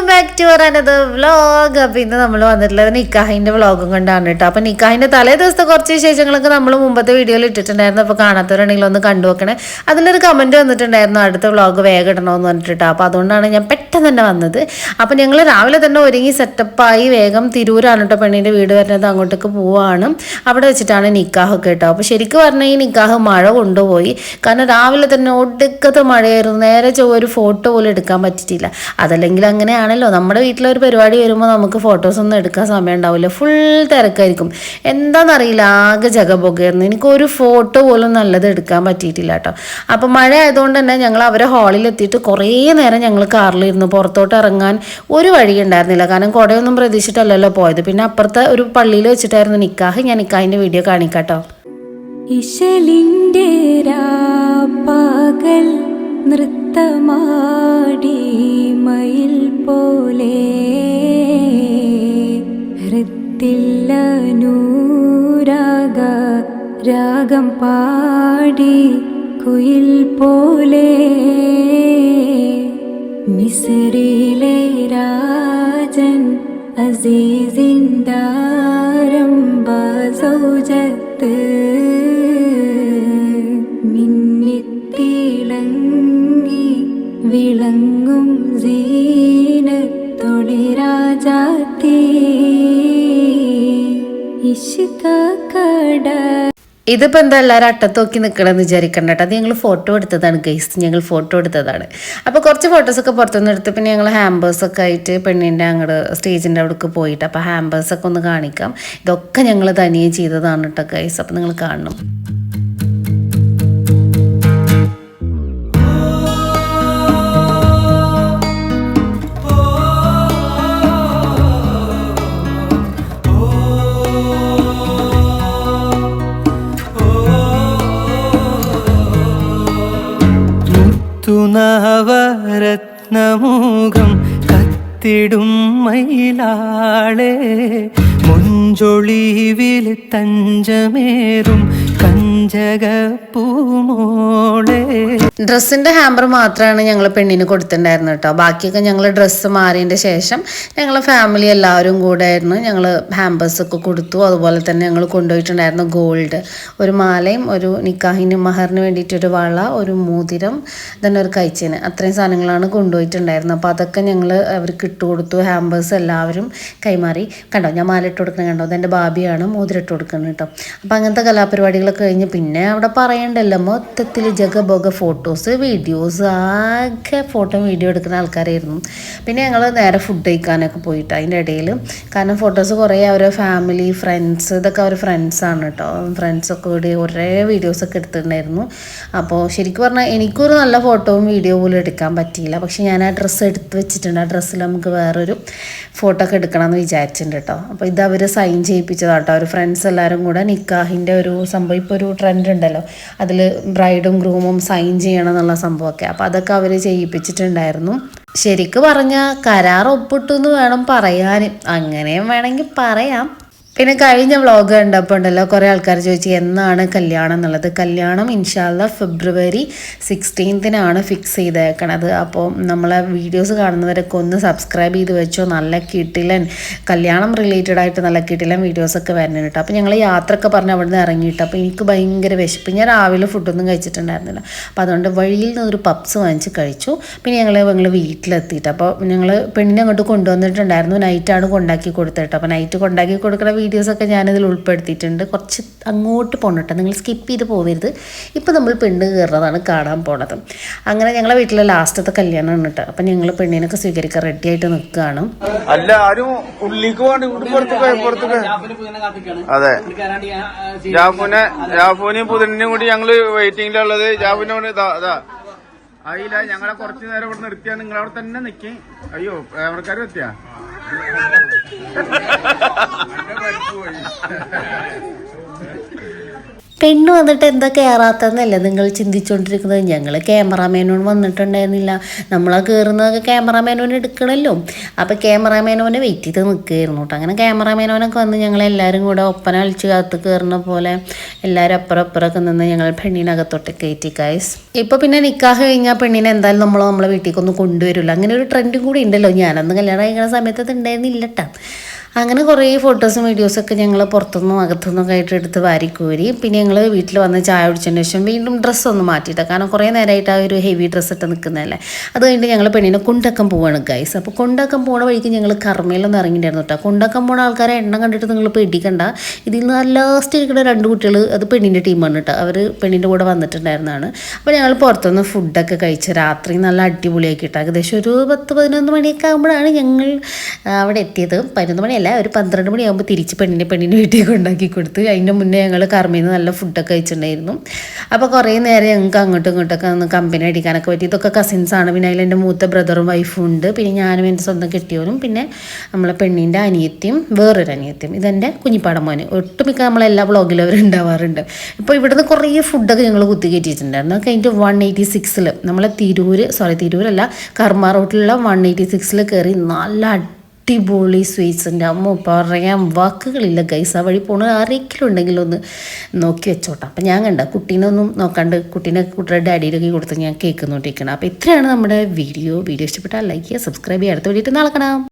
Welcome back to our another vlog അപ്പം ഇന്ന് നമ്മൾ വന്നിട്ടുള്ളത് നിക്കാഹിന്റെ വ്ളോഗും കൊണ്ടാണ് കേട്ടോ അപ്പം നിക്കാഹിന്റെ തലേ ദിവസത്തെ കുറച്ച് വിശേഷങ്ങളൊക്കെ നമ്മൾ മുമ്പത്തെ വീഡിയോയിൽ ഇട്ടിട്ടുണ്ടായിരുന്നു. അപ്പോൾ കാണാത്തവരാണെങ്കിൽ ഒന്ന് കണ്ടു വെക്കണേ അതിലൊരു കമന്റ് വന്നിട്ടുണ്ടായിരുന്നു അടുത്ത വ്ളോഗ് വേഗം ഇടണമെന്ന് പറഞ്ഞിട്ട് അപ്പോൾ അതുകൊണ്ടാണ് ഞാൻ പെട്ടെന്ന് തന്നെ വന്നത്. അപ്പം ഞങ്ങൾ രാവിലെ തന്നെ ഒരുങ്ങി സെറ്റപ്പായി വേഗം തിരൂരാണ് കേട്ടോ പെണ്ണിന്റെ വീട് വരുന്നത്. അങ്ങോട്ടേക്ക് പോവാണ്. അവിടെ വെച്ചിട്ടാണ് നിക്കാഹൊക്കെ കേട്ടോ അപ്പോൾ ശരിക്കും പറഞ്ഞാൽ ഈ നിക്കാഹ് മഴ കൊണ്ടുപോയി. കാരണം രാവിലെ തന്നെ ഒടുക്കത്തെ മഴയായിരുന്നു. നേരെ ചൊവ്വ ഒരു ഫോട്ടോ പോലും എടുക്കാൻ പറ്റിയിട്ടില്ല. അതല്ലെങ്കിൽ അങ്ങനെയാണല്ലോ നമ്മുടെ വീട്ടിലൊരു പരിപാടി വരുമ്പോൾ നമുക്ക് ഫോട്ടോസ് ഒന്നും എടുക്കാൻ സമയം ഉണ്ടാവില്ല. ഫുൾ തിരക്കായിരിക്കും. എന്താണെന്നറിയില്ല ആകെ ജഗബൊക്കെയായിരുന്നു എനിക്ക് ഒരു ഫോട്ടോ പോലും നല്ലത് എടുക്കാൻ പറ്റിയിട്ടില്ല കേട്ടോ. അപ്പം മഴ ആയതുകൊണ്ട് തന്നെ ഞങ്ങൾ അവരെ ഹാളിൽ എത്തിയിട്ട് കുറേ നേരം ഞങ്ങൾ കാറിലിരുന്നു പുറത്തോട്ട് ഇറങ്ങാൻ ഒരു വഴി ഉണ്ടായിരുന്നില്ല. കാരണം കുടയൊന്നും പ്രതീക്ഷിച്ചിട്ടല്ലല്ലോ പോയത്. പിന്നെ അപ്പുറത്തെ ഒരു പള്ളിയിൽ വെച്ചിട്ടായിരുന്നു നിക്കാഹ്. ഞാൻ നിക്കാഹിന്റെ വീഡിയോ കാണിക്കാട്ടോ. ഇശലിന്റെ പകൽ നൃത്തമാ പോലെ രാഗം പാടി കുയിൽ പോലെ മിസറിലെ രാജൻ അസീസിന്ദാരം സൗജത്ത് മിന്നിത്തിളങ്ങി വിളങ്ങും ഇതിപ്പോൾ എന്താ എല്ലാവരും അട്ടത്തോക്കി നിൽക്കണമെന്ന് വിചാരിക്കണ്ട കേട്ടോ അത് ഞങ്ങൾ ഫോട്ടോ എടുത്തതാണ് ഗൈസ് ഞങ്ങൾ ഫോട്ടോ എടുത്തതാണ്. അപ്പോൾ കുറച്ച് ഫോട്ടോസൊക്കെ പുറത്തുനിന്ന് എടുത്ത് പിന്നെ ഞങ്ങൾ ഹാമ്പേഴ്സൊക്കെ ആയിട്ട് പെണ്ണിന്റെ അങ്ങോട്ട് സ്റ്റേജിന്റെ അവിടേക്ക് പോയിട്ട് അപ്പോൾ ഹാമ്പേഴ്സൊക്കെ ഒന്ന് കാണിക്കാം. ഇതൊക്കെ ഞങ്ങൾ തനിയെ ചെയ്തതാണ് കേട്ടോ ഗൈസ് അപ്പോൾ നിങ്ങൾ കാണണം. മുത്തുനവരത്നമുഖം കത്തിടും മയിലാളെ മുഞ്ചൊളിവിൽ തഞ്ചമേറും കഞ്ചക പൂമോളെ. ഡ്രസ്സിന്റെ ഹാമ്പർ മാത്രമാണ് ഞങ്ങൾ പെണ്ണിന് കൊടുത്തിട്ടുണ്ടായിരുന്നത് കേട്ടോ ബാക്കിയൊക്കെ ഞങ്ങൾ ഡ്രസ്സ് മാറിയതിന്റെ ശേഷം ഞങ്ങൾ ഫാമിലി എല്ലാവരും കൂടെ ആയിരുന്നു. ഞങ്ങൾ ഹാമ്പേഴ്സ് ഒക്കെ കൊടുത്തു. അതുപോലെ തന്നെ ഞങ്ങൾ കൊണ്ടുപോയിട്ടുണ്ടായിരുന്നു ഗോൾഡ് ഒരു മാലയും ഒരു നിക്കാഹിന് മഹറിന് വേണ്ടിയിട്ട് ഒരു വള ഒരു മോതിരം തന്നെ ഒരു കൈച്ചേന്. അത്രയും സാധനങ്ങളാണ് കൊണ്ടുപോയിട്ടുണ്ടായിരുന്നത്. അപ്പോൾ അതൊക്കെ ഞങ്ങൾ അവർക്ക് ഇട്ട് കൊടുത്തു. ഹാമ്പേഴ്സ് എല്ലാവരും കൈമാറി. കണ്ടോ? ഞാൻ മാല ഇട്ട് കൊടുക്കുന്നത് കണ്ടോ? അതെന്റെ ബാബിയാണ് മോതിരം ഇട്ട് കൊടുക്കുന്നത് കേട്ടോ അപ്പോൾ അങ്ങനത്തെ കലാപരിപാടികളൊക്കെ കഴിഞ്ഞ് പിന്നെ അവിടെ പറയണ്ടല്ലോ മൊത്തത്തിൽ ജഗബോഗ ഫോട്ടോസ് വീഡിയോസ് ആകെ ഫോട്ടോ വീഡിയോ എടുക്കുന്ന ആൾക്കാരായിരുന്നു. പിന്നെ ഞങ്ങൾ നേരെ ഫുഡ് കഴിക്കാനൊക്കെ പോയിട്ട് അതിന്റെ ഇടയിൽ കാരണം ഫോട്ടോസ് കുറേ അവരെ ഫാമിലി ഫ്രണ്ട്സ് ഇതൊക്കെ അവർ ഫ്രണ്ട്സാണ് കേട്ടോ ഫ്രണ്ട്സൊക്കെ കൂടി ഒരേ വീഡിയോസൊക്കെ എടുത്തിട്ടുണ്ടായിരുന്നു. അപ്പോൾ ശരിക്കും പറഞ്ഞാൽ എനിക്കൊരു നല്ല ഫോട്ടോവും വീഡിയോ പോലും എടുക്കാൻ പറ്റിയില്ല. പക്ഷേ ഞാൻ ആ ഡ്രസ്സ് എടുത്ത് വെച്ചിട്ടുണ്ട്. ആ ഡ്രസ്സിൽ നമുക്ക് വേറൊരു ഫോട്ടോ ഒക്കെ എടുക്കണമെന്ന് വിചാരിച്ചിട്ടുണ്ട് കേട്ടോ അപ്പോൾ ഇത് അവർ സൈൻ ചെയ്യിപ്പിച്ചതാട്ടോ അവർ ഫ്രണ്ട്സ് എല്ലാവരും കൂടെ നിക്കാഹിന്റെ ഒരു സംഭവം. ഇപ്പോൾ ഒരു ട്രെൻഡ് ഉണ്ടല്ലോ അതിൽ ബ്രൈഡും ഗ്രൂമും സൈൻ ചെയ്യണം എന്നുള്ള സംഭവമൊക്കെ. അപ്പോൾ അതൊക്കെ അവർ ചെയ്യിപ്പിച്ചിട്ടുണ്ടായിരുന്നു. ശരിക്ക് പറഞ്ഞാൽ കരാർ ഒപ്പിട്ടു എന്ന് വേണം പറയാൻ അങ്ങനെയും വേണമെങ്കിൽ പറയാം. പിന്നെ കഴിഞ്ഞ വ്ളോഗ് കണ്ടപ്പോൾ ഉണ്ടല്ലോ കുറേ ആൾക്കാർ ചോദിച്ചു എന്നാണ് കല്യാണം എന്നുള്ളത്? കല്യാണം ഇൻഷാല്ല ഫെബ്രുവരി സിക്സ്റ്റീൻത്തിനാണ് ഫിക്സ് ചെയ്തേക്കണത്. അപ്പോൾ നമ്മളെ വീഡിയോസ് കാണുന്നവരൊക്കെ ഒന്ന് സബ്സ്ക്രൈബ് ചെയ്ത് വെച്ചോ. നല്ല കിട്ടിലൻ കല്യാണം റിലേറ്റഡ് ആയിട്ട് നല്ല കിട്ടിലൻ വീഡിയോസൊക്കെ വരുന്നുണ്ട് കേട്ടോ അപ്പോൾ ഞങ്ങൾ യാത്രയൊക്കെ പറഞ്ഞ് അവിടെ നിന്ന് ഇറങ്ങിയിട്ട്. അപ്പോൾ എനിക്ക് ഭയങ്കര വിശപ്പ്. ഞാൻ രാവിലെ ഫുഡൊന്നും കഴിച്ചിട്ടുണ്ടായിരുന്നില്ല. അപ്പോൾ അതുകൊണ്ട് വഴിയിൽ നിന്ന് ഒരു പപ്സ് വാങ്ങിച്ച് കഴിച്ചു. പിന്നെ ഞങ്ങൾ ഞങ്ങൾ വീട്ടിലെത്തിയിട്ട്. അപ്പോൾ ഞങ്ങൾ പെണ്ണിനെ അങ്ങോട്ട് കൊണ്ടുവന്നിട്ടുണ്ടായിരുന്നു. നൈറ്റാണ് കൊണ്ടാക്കി കൊടുത്തിട്ട് അപ്പോൾ നൈറ്റ് കൊണ്ടാക്കി കൊടുക്കുന്ന വീഡിയോസൊക്കെ ഞാനിതിൽ ഉൾപ്പെടുത്തിയിട്ടുണ്ട്. കുറച്ച് അങ്ങോട്ട് പോകണം നിങ്ങൾ സ്കിപ്പ് ചെയ്ത് പോകരുത് ഇപ്പോൾ നമ്മൾ പെണ്ണ് കയറുന്നതാണ് കാണാൻ പോണത്. അങ്ങനെ ഞങ്ങളെ വീട്ടിലെ ലാസ്റ്റത്തെ കല്യാണമാണ് കേട്ടോ. അപ്പം ഞങ്ങൾ പെണ്ണിനൊക്കെ സ്വീകരിക്കാൻ റെഡി ആയിട്ട് നിൽക്കുകയാണ് അല്ല ആരും അതെ. ജാഫുനെ ജാഫുനെയും പുതിനും കൂടി ഞങ്ങൾ വെയിറ്റിംഗിലുള്ളത് ജാഫുനെ ആയില്ല ഞങ്ങളെ കുറച്ചു നേരം ഇവിടെ നിർത്തിയാ നിങ്ങൾ അവിടെ തന്നെ നിക്കി. അയ്യോ എവിടെക്കാരും എത്തിയാ? Até vai foi. പെണ്ണ് വന്നിട്ട് എന്താ കയറാത്തതെന്നല്ലേ നിങ്ങൾ ചിന്തിച്ചുകൊണ്ടിരിക്കുന്നത് ഞങ്ങൾ ക്യാമറാമാനോട് വന്നിട്ടുണ്ടായിരുന്നില്ല. നമ്മളാ കയറുന്നതൊക്കെ ക്യാമറാമാനോനെ എടുക്കണമല്ലോ അപ്പോൾ ക്യാമറാമാനോനെ വെയിറ്റ് ചെയ്ത് നിൽക്കുകയായിരുന്നു കേട്ടോ. അങ്ങനെ ക്യാമറാമാനോനൊക്കെ വന്ന് ഞങ്ങളെല്ലാവരും കൂടെ ഒപ്പന അളിച്ച് കാത്ത് കയറുന്ന പോലെ എല്ലാവരും അപ്പുറം അപ്പുറമൊക്കെ നിന്ന് ഞങ്ങൾ പെണ്ണിനകത്തോട്ട് കയറ്റി കായ്സ് ഇപ്പോൾ പിന്നെ നിക്കാഹ് കഴിഞ്ഞാൽ പെണ്ണിനെ എന്തായാലും നമ്മൾ നമ്മളെ വീട്ടിലേക്കൊന്നും കൊണ്ടുവരില്ല. അങ്ങനെ ഒരു ട്രെൻഡും കൂടി ഉണ്ടല്ലോ. ഞാനന്ന് കല്യാണം കഴിക്കുന്ന സമയത്ത് അത് ഉണ്ടായിരുന്നില്ല കേട്ടോ അങ്ങനെ കുറേ ഫോട്ടോസും വീഡിയോസൊക്കെ ഞങ്ങൾ പുറത്തുനിന്നും അകത്തുനിന്നൊക്കെ ആയിട്ട് എടുത്ത് വാരിക്കോരി പിന്നെ ഞങ്ങൾ വീട്ടിൽ വന്ന് ചായ കുടിച്ചതിന് ശേഷം വീണ്ടും ഡ്രസ്സ് ഒന്ന് മാറ്റിയിട്ട്. കാരണം കുറേ നേരമായിട്ട് ആ ഒരു ഹെവി ഡ്രസ്സ് ഇട്ട് നിൽക്കുന്നതല്ലേ അത് കഴിഞ്ഞിട്ട് ഞങ്ങൾ പെണ്ണിനെ കൊണ്ടക്കം പോവാണ് ഗൈസ് അപ്പോൾ കൊണ്ടക്കം പോണ വഴിക്ക് ഞങ്ങൾ കർമ്മയിലൊന്നും ഇറങ്ങിയിട്ടുണ്ടായിരുന്നു കേട്ടോ കൊണ്ടക്കം പോണ ആൾക്കാരെ എണ്ണം കണ്ടിട്ട് നിങ്ങൾ പേടിക്കണ്ട. ഇതിൽ നിന്ന് ലാസ്റ്റ് ഇരിക്കുന്ന രണ്ട് കുട്ടികൾ അത് പെണ്ണിന്റെ ടീമാണ് കേട്ടോ അവർ പെണ്ണിന്റെ കൂടെ വന്നിട്ടുണ്ടായിരുന്നതാണ്. അപ്പോൾ ഞങ്ങൾ പുറത്തുനിന്ന് ഫുഡൊക്കെ കഴിച്ച് രാത്രി നല്ല അടിപൊളിയാക്കിയിട്ട്. ഏകദേശം ഒരു പത്ത് പതിനൊന്ന് മണിയൊക്കെ ആകുമ്പോഴാണ് ഞങ്ങൾ അവിടെ എത്തിയത്. പതിനൊന്ന് മണിയല്ല ഒരു പന്ത്രണ്ട് മണിയാകുമ്പോൾ തിരിച്ച് പെണ്ണിനെ പെണ്ണിന്റെ വീട്ടിലേക്ക് ഉണ്ടാക്കി കൊടുത്ത്. അതിന്റെ മുന്നേ ഞങ്ങൾ കർമ്മയിൽ നിന്ന് നല്ല ഫുഡൊക്കെ കഴിച്ചിട്ടുണ്ടായിരുന്നു. അപ്പോൾ കുറേ നേരം ഞങ്ങൾക്ക് അങ്ങോട്ടും ഇങ്ങോട്ടൊക്കെ ഒന്ന് കമ്പനി അടിക്കാനൊക്കെ പറ്റി. ഇതൊക്കെ കസിൻസാണ് പിന്നെ അതിൽ എന്റെ മൂത്ത ബ്രദറും വൈഫും ഉണ്ട്. പിന്നെ ഞാനും എന്റെ സ്വന്തം കെട്ടിയവനും പിന്നെ നമ്മളെ പെണ്ണിന്റെ അനിയത്തിയും വേറൊരു അനിയത്തിയും. ഇതെന്റെ കുഞ്ഞിപ്പാടം മോന്. ഒട്ടുമിക്ക നമ്മളെല്ലാ ബ്ലോഗിലും അവർ ഉണ്ടാവാറുണ്ട് ഇപ്പോൾ ഇവിടുന്ന് കുറേ ഫുഡൊക്കെ ഞങ്ങൾ കുത്തി കയറ്റിയിട്ടുണ്ടായിരുന്നു. അത് വൺ എയ്റ്റി സിക്സിൽ നമ്മളെ തിരൂർ സോറി തിരൂരല്ല കർമ്മ റോട്ടിലുള്ള വൺ എയ്റ്റി സിക്സിൽ കയറി നല്ല അടിപൊളി സ്വീറ്റ്സിന്റെ അമ്മ പറയാൻ വാക്കുകളില്ല ഗൈസ് ആ വഴി പോണ ആരെങ്കിലും ഉണ്ടെങ്കിൽ ഒന്ന് നോക്കി വെച്ചോട്ടെ. അപ്പം ഞാൻ കണ്ട കുട്ടീനെ ഒന്നും നോക്കാണ്ട് കുട്ടീനെ കുട്ടിയുടെ ഡാഡിയിലൊക്കെ കൊടുത്ത് ഞാൻ കേക്ക് അപ്പം ഇത്രയാണ് നമ്മുടെ വീഡിയോ. വീഡിയോ ഇഷ്ടപ്പെട്ടാൽ ലൈക്ക് ചെയ്യുക സബ്സ്ക്രൈബ് ചെയ്യുക. അടുത്ത വീഡിയോ നാളെ കാണാം.